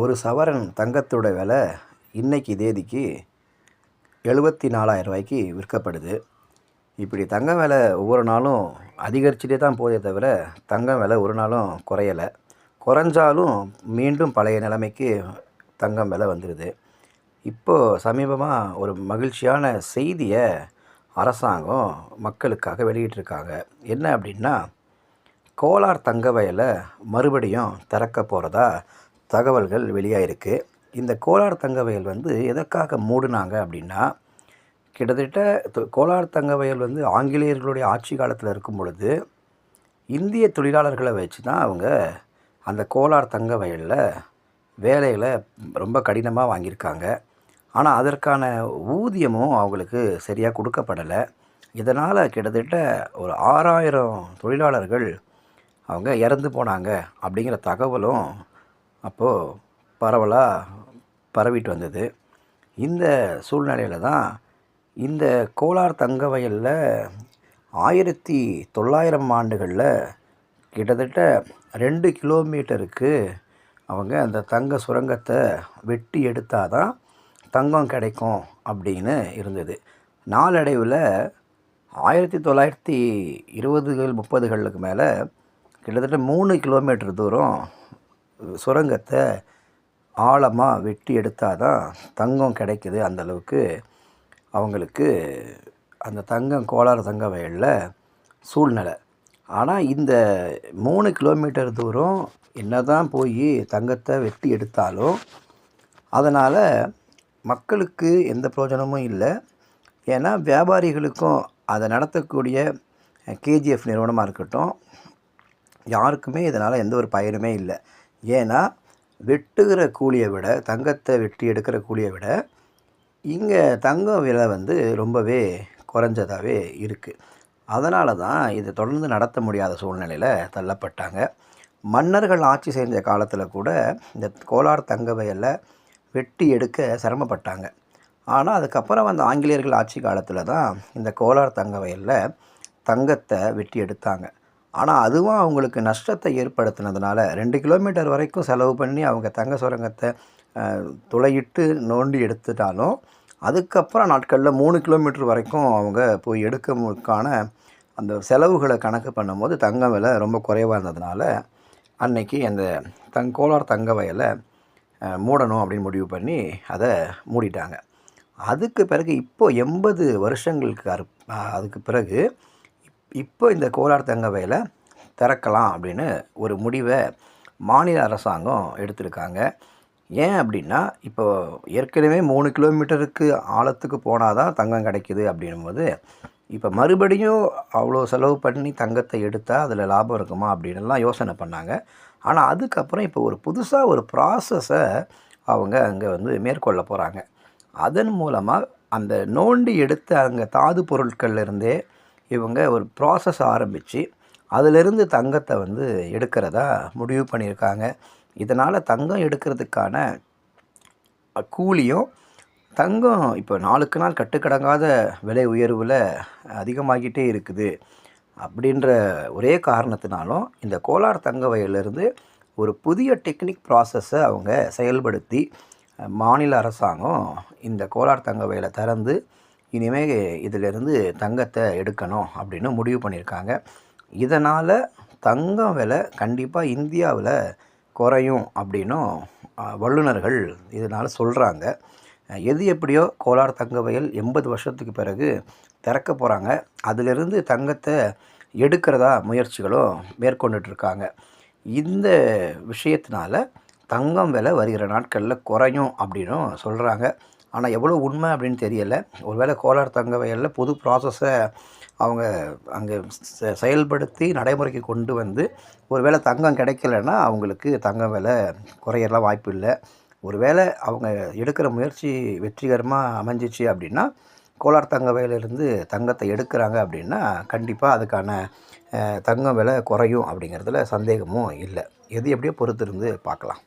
ஒரு சவரன் தங்கத்தோட விலை இன்றைக்கு தேதிக்கு எழுபத்தி நாலாயிரம் ரூபாய்க்கு விற்கப்படுது. இப்படி தங்கம் விலை ஒவ்வொரு நாளும் அதிகரிச்சுட்டே தான் போதே தவிர தங்கம் விலை ஒரு நாளும் குறையலை. குறைஞ்சாலும் மீண்டும் பழைய நிலைமைக்கு தங்கம் விலை வந்துடுது இப்போது சமீபமாக ஒரு மகிழ்ச்சியான செய்தியை அரசாங்கம் மக்களுக்காக வெளியிட்டிருக்காங்க. என்ன அப்படின்னா கோலார் தங்க வயலை மறுபடியும் திறக்க போகிறதா தகவல்கள் வெளியாகிருக்கு இந்த கோலார் தங்கவயல் வந்து எதற்காக மூடினாங்க அப்படின்னா கிட்டத்தட்ட கோலார் தங்கவயல் வந்து ஆங்கிலேயர்களுடைய ஆட்சி காலத்தில் இருக்கும் பொழுது இந்திய தொழிலாளர்களை வச்சு தான் அவங்க அந்த கோலார் தங்க வயலில் வேலைகளை ரொம்ப கடினமாக வாங்கியிருக்காங்க. ஆனால் அதற்கான ஊதியமும் அவங்களுக்கு சரியாக கொடுக்கப்படலை. இதனால் கிட்டத்தட்ட ஒரு ஆறாயிரம் தொழிலாளர்கள் அவங்க இறந்து போனாங்க அப்படிங்கிற தகவலும் அப்போது பரவலாக பரவிட்டு வந்தது. இந்த சூழ்நிலையில் தான் இந்த கோலார் தங்க வயலில் ஆயிரத்தி தொள்ளாயிரம் ஆண்டுகளில் கிட்டத்தட்ட ரெண்டு கிலோமீட்டருக்கு அவங்க அந்த தங்க சுரங்கத்தை வெட்டி எடுத்தால் தான் தங்கம் கிடைக்கும் அப்படின்னு இருந்தது. நாளடைவில் ஆயிரத்தி தொள்ளாயிரத்தி இருபதுகள் முப்பதுகளுக்கு மேலே கிட்டத்தட்ட மூணு கிலோமீட்டர் தூரம் சுரங்கத்தை ஆழமாக வெட்டி எடுத்தால் தான் தங்கம் கிடைக்குது அந்த அளவுக்கு அவங்களுக்கு அந்த தங்கம் கோளாறு தங்க வயலில் சூழ்நிலை. ஆனால் இந்த மூணு கிலோமீட்டர் தூரம் என்ன தான் போய் தங்கத்தை வெட்டி எடுத்தாலும் அதனால் மக்களுக்கு எந்த பிரயோஜனமும் இல்லை. ஏன்னா வியாபாரிகளுக்கும் அதை நடத்தக்கூடிய கேஜிஎஃப் நிறுவனமாக இருக்கட்டும் யாருக்குமே இதனால் எந்த ஒரு பயனுமே இல்லை. ஏன்னா வெட்டுகிற கூலியை விட தங்கத்தை வெட்டி எடுக்கிற கூலியை விட இங்கே தங்கம் விலை வந்து ரொம்பவே குறைஞ்சதாகவே இருக்குது அதனால தான் இதை தொடர்ந்து நடத்த முடியாத சூழ்நிலையில் தள்ளப்பட்டாங்க. மன்னர்கள் ஆட்சி செஞ்ச காலத்தில் கூட இந்த கோலார் தங்க வயலில் வெட்டி எடுக்க சிரமப்பட்டாங்க. ஆனால் அதுக்கப்புறம் வந்த ஆங்கிலேயர்கள் ஆட்சி காலத்தில் தான் இந்த கோலார் தங்க வயலில் தங்கத்தை வெட்டி எடுத்தாங்க. ஆனால் அதுவும் அவங்களுக்கு நஷ்டத்தை ஏற்படுத்தினதுனால ரெண்டு கிலோமீட்டர் வரைக்கும் செலவு பண்ணி அவங்க தங்க சுரங்கத்தை துளையிட்டு நோண்டி எடுத்துட்டாலும் அதுக்கப்புறம் நாட்களில் மூணு கிலோமீட்டர் வரைக்கும் அவங்க போய் எடுக்கக்கான அந்த செலவுகளை கணக்கு பண்ணும்போது தங்கம் விலை ரொம்ப குறைவாக இருந்ததுனால அன்னைக்கு அந்த தங் கோலார் தங்க வயலை மூடணும் அப்படின்னு முடிவு பண்ணி அதை மூடிட்டாங்க. அதுக்கு பிறகு இப்போது எண்பது வருஷங்களுக்கு அறு அதுக்கு பிறகு இப்போ இந்த கோலார் தங்க திறக்கலாம் அப்படின்னு ஒரு முடிவை மாநில அரசாங்கம் எடுத்திருக்காங்க. ஏன் அப்படின்னா இப்போ ஏற்கனவே மூணு கிலோமீட்டருக்கு ஆழத்துக்கு போனால் தான் தங்கம் கிடைக்குது அப்படின்னும்போது இப்போ மறுபடியும் அவ்வளோ செலவு பண்ணி தங்கத்தை எடுத்தால் அதில் லாபம் இருக்குமா அப்படின்னுலாம் யோசனை பண்ணாங்க. ஆனால் அதுக்கப்புறம் இப்போ ஒரு புதுசாக ஒரு ப்ராசஸை அவங்க அங்கே வந்து மேற்கொள்ள போகிறாங்க அதன் மூலமாக அந்த நோண்டி எடுத்த அங்கே தாது பொருட்கள்லேருந்தே இவங்க ஒரு ப்ராசஸ் ஆரம்பித்து அதிலிருந்து தங்கத்தை வந்து எடுக்கிறதா முடிவு பண்ணியிருக்காங்க. இதனால் தங்கம் எடுக்கிறதுக்கான கூலியும் தங்கம் இப்போ நாளுக்கு நாள் கட்டுக்கடங்காத விலை உயர்வில் அதிகமாகிட்டே இருக்குது. அப்படின்ற ஒரே காரணத்தினாலும் இந்த கோலார் தங்க வயலிருந்து ஒரு புதிய டெக்னிக் ப்ராசஸை அவங்க செயல்படுத்தி மாநில அரசாங்கம் இந்த கோலார் தங்க வயலை திறந்து இனிமே இதிலிருந்து தங்கத்தை எடுக்கணும் அப்படின்னு முடிவு பண்ணியிருக்காங்க. இதனால் தங்கம் விலை கண்டிப்பாக இந்தியாவில் குறையும் அப்படின்னும் வல்லுநர்கள் இதனால் சொல்கிறாங்க எது எப்படியோ கோலார் தங்க வயல் எண்பது வருஷத்துக்கு பிறகு திறக்க போகிறாங்க அதிலிருந்து தங்கத்தை எடுக்கிறதா முயற்சிகளும் மேற்கொண்டுட்ருக்காங்க. இந்த விஷயத்தினால தங்கம் விலை வருகிற நாட்களில் குறையும் அப்படின்னும் சொல்கிறாங்க ஆனால் எவ்வளோ உண்மை அப்படின்னு தெரியலை. ஒருவேளை கோலார் தங்க வயலில் புது ப்ராசஸை அவங்க அங்கே செ- செயல்படுத்தி நடைமுறைக்கு கொண்டு வந்து ஒருவேளை தங்கம் கிடைக்கலன்னா அவங்களுக்கு தங்கம் விலை குறையலாம் வாய்ப்பு இல்லை. ஒருவேளை அவங்க எடுக்கிற முயற்சி வெற்றிகரமாக அமைஞ்சிச்சு அப்படின்னா கோலார் தங்கவையிலிருந்து தங்கத்தை எடுக்கிறாங்க அப்படின்னா கண்டிப்பாக அதுக்கான தங்கம் விலை குறையும் அப்படிங்கிறதுல சந்தேகமும் இல்லை. எது எப்படியோ பொறுத்திருந்து பார்க்கலாம்.